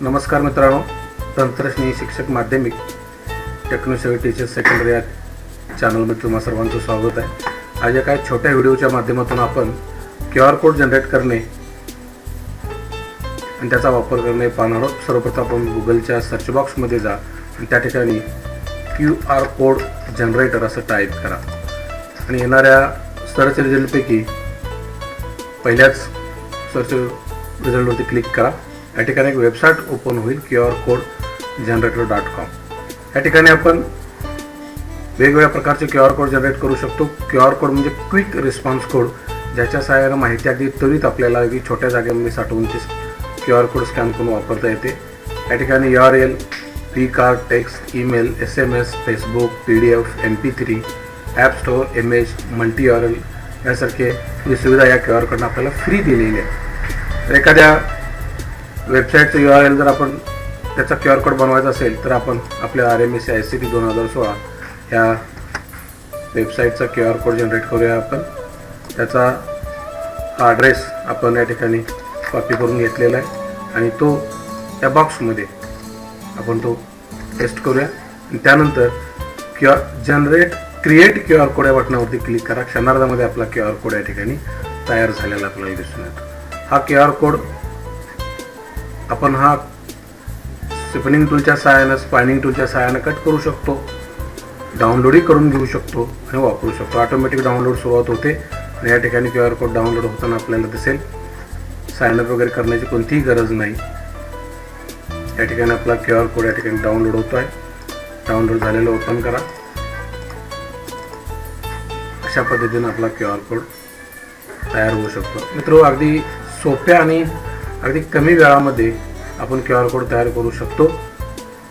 नमस्कार मित्रांनो. तंत्रश्नी शिक्षक माध्यमिक टेक्नोसेवी टीचर सेकंडरी या चॅनलमध्ये तुम्हा सर्वांचं स्वागत आहे. आज एका छोट्या व्हिडिओच्या माध्यमातून आपण क्यू आर कोड जनरेट करणे आणि त्याचा वापर करणे पाहणार आहोत. सर्वप्रथम आपण गुगलच्या सर्च बॉक्समध्ये जा आणि त्या ठिकाणी क्यू आर कोड जनरेटर असं टाईप करा. आणि येणाऱ्या सर्च रिझल्टपैकी पहिल्याच सर्च रिझल्टवरती क्लिक करा. या ठिकाणी एक वेबसाईट ओपन होईल Q R code generator dot com या ठिकाणी आपण वेगवेगळ्या प्रकारचे क्यू आर कोड जनरेट करू शकतो. क्यू आर कोड म्हणजे क्विक रिस्पॉन्स कोड ज्याच्या सहाय्यानं माहिती अगदी त्वरित आपल्याला अगदी छोट्या जागेमध्ये साठवून ते क्यू आर कोड स्कॅन करून वापरता येते. या ठिकाणी U R L P card text email S M S Facebook P D F M P three app store image multi R L यासारखे ही सुविधा या क्यू आर कोडनं आपल्याला फ्री दिलेली आहे तर एखाद्या वेबसाईटचं यू आर एल जर आपण त्याचा क्यू आर कोड बनवायचा असेल तर आपण आपल्या R M S I C T दोन हजार सोळा ह्या वेबसाईटचा क्यू आर कोड जनरेट करूया आपण. त्याचा हा ॲड्रेस आपण या ठिकाणी कॉपी करून घेतलेला आहे. आणि तो त्या बॉक्समध्ये आपण तो पेस्ट करूया. आणि त्यानंतर Q R generate create Q R code या बटनावरती क्लिक करा. क्षणार्धामध्ये आपला क्यू आर कोड या ठिकाणी तयार झालेला आपल्याला दिसून येतो हा क्यू आर कोड आपण हा स्पिनिंग टूलच्या सहाय्यानं स्पायनिंग टूलच्या सहाय्यानं कट करू शकतो. डाउनलोडही करून घेऊ शकतो आणि वापरू शकतो. ऑटोमॅटिक डाउनलोड सुरुवात होते आणि या ठिकाणी क्यू आर कोड डाउनलोड होताना आपल्याला दिसेल. सायनअप वगैरे करण्याची कोणतीही गरज नाही. या ठिकाणी आपला क्यू आर कोड या ठिकाणी डाउनलोड होतो आहे डाउनलोड झालेलं ओपन करा. अशा पद्धतीनं आपला क्यू आर कोड तयार होऊ शकतो. मित्र अगदी सोप्या आणि अगदी कमी वेळामध्ये आपण क्यू आर कोड तयार करू शकतो.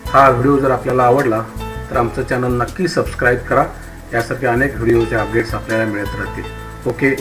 हा व्हिडिओ जर आपल्याला आवडला तर आमचं चॅनल नक्की सबस्क्राईब करा. यासारखे अनेक व्हिडिओचे अपडेट्स आपल्याला मिळत राहतील. ओके?